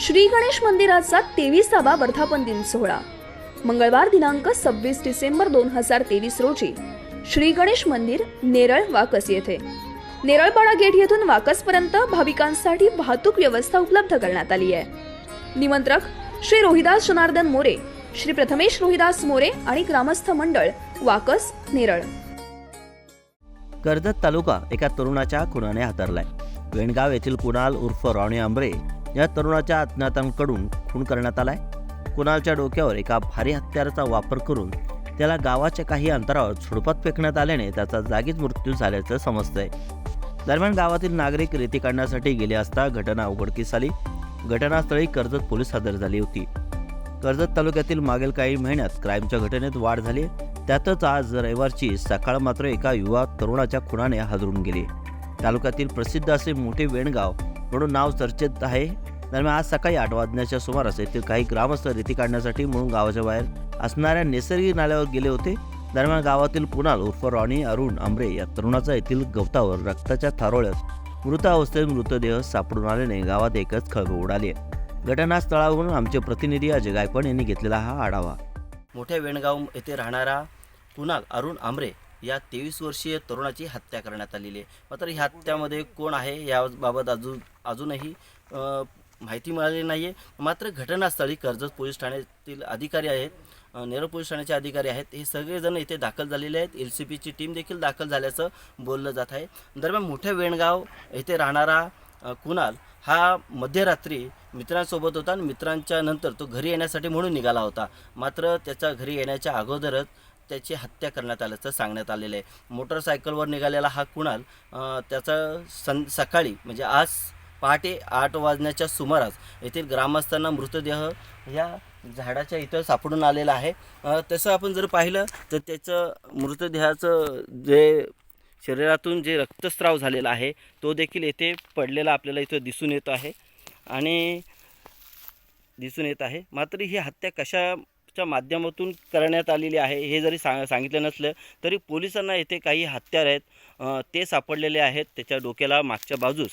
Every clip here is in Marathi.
श्री गणेश मंदिराचा तेवीसावा वर्धापन दिन सोहळा. मंगळवार दिनांक सव्वीस डिसेंबर दोन हजार तेवीस रोजी श्री गणेश मंदिर नेरळ वाकस येथे. नेरळपाडा गेट येथून वाकसपर्यंत भाविकांसाठी वाहतूक व्यवस्था उपलब्ध करण्यात आली आहे. निमंत्रक श्री रोहिदास जनार्दन मोरे श्री प्रथमेश रोहिदास मोरे आणि ग्रामस्थ मंडळ वाकस नेरळ. कर्जत तालुका एका तरुणाच्या खुनाने हातरलाय. वेणगाव येथील कुणाल उर्फ रॉणी आंबरे या तरुणाच्या अज्ञातांकडून खून करण्यात आलाय. कुणालच्या डोक्यावर एका भारी हत्याराचा वापर करून त्याला गावाच्या काही अंतरावर झुडपात फेकण्यात आल्याने त्याचा जागीच मृत्यू झाल्याचं समजतंय. दरम्यान गावातील नागरिक रेती काढण्यासाठी गेले असता घटना उघडकीस आली. घटनास्थळी कर्जत पोलीस हजर झाली होती. कर्जत तालुक्यातील मागील काही महिन्यात क्राईमच्या घटनेत वाढ झाली. त्यातच आज रविवारची सकाळ मात्र एका युवा तरुणाच्या खुनाने हादरून गेली. तालुक्यातील प्रसिद्ध असे मोठे वेणगाव म्हणून नाव चर्चेत आहे. दरम्यान आज सकाळी आठ वाजण्याच्या सुमारास येथील काही ग्रामस्थ रेती काढण्यासाठी म्हणून गावाच्या बाहेर असणाऱ्या नैसर्गिक नाल्यावर गेले होते. दरम्यान गावातील कुणाल उर्फ रॉणी अरुण आंबरे या तरुणाचा येथील गवतावर रक्ताच्या थारोळ्यात मृत अवस्थेत मृतदेह सापडून आल्याने गावात एकच खळबळ उडाली आहे. घटनास्थळावरून आमचे प्रतिनिधी अजय गायकवाड यांनी घेतलेला हा आढावा. मोठ्या वेणगाव येथे राहणारा कुणाल अरुण आंबरे या तेवीस वर्षीय तरुणाची हत्या करण्यात आलेली आहे. मात्र ह्या हत्यामध्ये कोण आहे याबाबत अजून अजूनही माहिती मिळालेली नाही आहे मात्र घटनास्थळी कर्जत पोलीस ठाण्यातील अधिकारी आहेत अ, नेरळ पोलीस ठाण्याचे अधिकारी आहेत. हे सगळेजण इथे दाखल झालेले आहेत. एल सी पीची टीम देखील दाखल झाल्याचं बोललं जात आहे. दरम्यान मोठ्या वेणगाव येथे राहणारा कुणाल हा मध्यरात्री मित्रांसोबत होता आणि मित्रांच्या नंतर तो घरी येण्यासाठी म्हणून निघाला होता. मात्र त्याच्या घरी येण्याच्या अगोदरच त्याची हत्या करण्यात आल्याचं सांगण्यात आलेलं आहे. मोटरसायकलवर निघालेला हा कुणाल त्याचा सं सकाळी म्हणजे आज पहाटे आठ वाजण्याच्या सुमारास येथील ग्रामस्थांना मृतदेह या झाडाच्या इथं सापडून आलेला आहे. तसं आपण जर पाहिलं तर त्याचं मृतदेहाचं जे शरीरातून जे रक्तस्राव झालेला आहे तो देखील येथे पडलेला आपल्याला इथं दिसून येतो आहे. आणि दिसून येत आहे. मात्र ही हत्या कशा च्या माध्यमातून करण्यात आलेली आहे हे जरी सांग सांगितलं नसलं तरी पोलिसांना येथे काही हत्यार आहेत ते सापडलेले आहेत त्याच्या डोक्याला मागच्या बाजूस.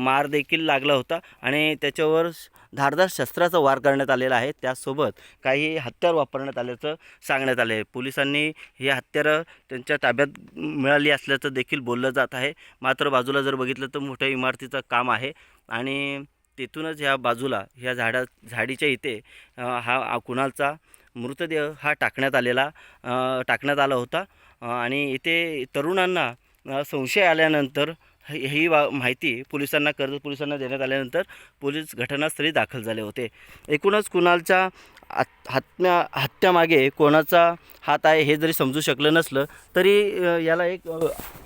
मार देखील लागला होता आणि त्याच्यावर धारदार शस्त्राचा वार करण्यात आलेला आहे. त्यासोबत काही हत्यार वापरण्यात आल्याचं सांगण्यात आले आहे पोलिसांनी ही हत्यारं त्यांच्या ताब्यात मिळाली असल्याचं देखील बोललं जात आहे. मात्र बाजूला जर बघितलं तर मोठ्या इमारतीचं काम आहे आणि तेथूनच ह्या बाजूला ह्या झाडा झाडीच्या इथे हा कुणालचा मृतदेह हा टाकण्यात आलेला टाकण्यात आला होता. आणि इथे तरुणांना संशय आल्यानंतर ही वा माहिती पोलिसांना कर्जत पोलिसांना देण्यात आल्यानंतर पोलीस घटनास्थळी दाखल झाले होते. एकूणच कुणालच्या हत्या हत्यामागे कोणाचा हात आहे हे जरी समजू शकलं नसलं तरी याला एक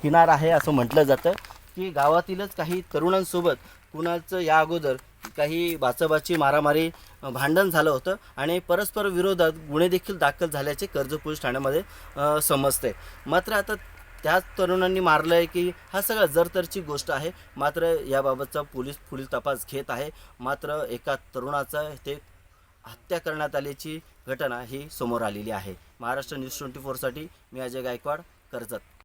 किनार आहे असं म्हटलं जातं. की गावातीलच काही तरुणांसोबत कुणाचं या अगोदर काही बाचाबाची मारामारी भांडण झालं होतं आणि परस्पर विरोधात गुन्हे देखील दाखल झाल्याचे कर्ज पोलीस ठाण्यामध्ये समजते मात्र आता त्याच तरुणांनी मारलं आहे की हा सगळा जरतरची गोष्ट आहे. मात्र याबाबतचा पोलीस पुढील तपास घेत आहे. मात्र एका तरुणाचा ते हत्या करण्यात आल्याची घटना ही समोर आलेली आहे. महाराष्ट्र न्यूज ट्वेंटी फोरसाठी मी अजय गायकवाड कर्जत.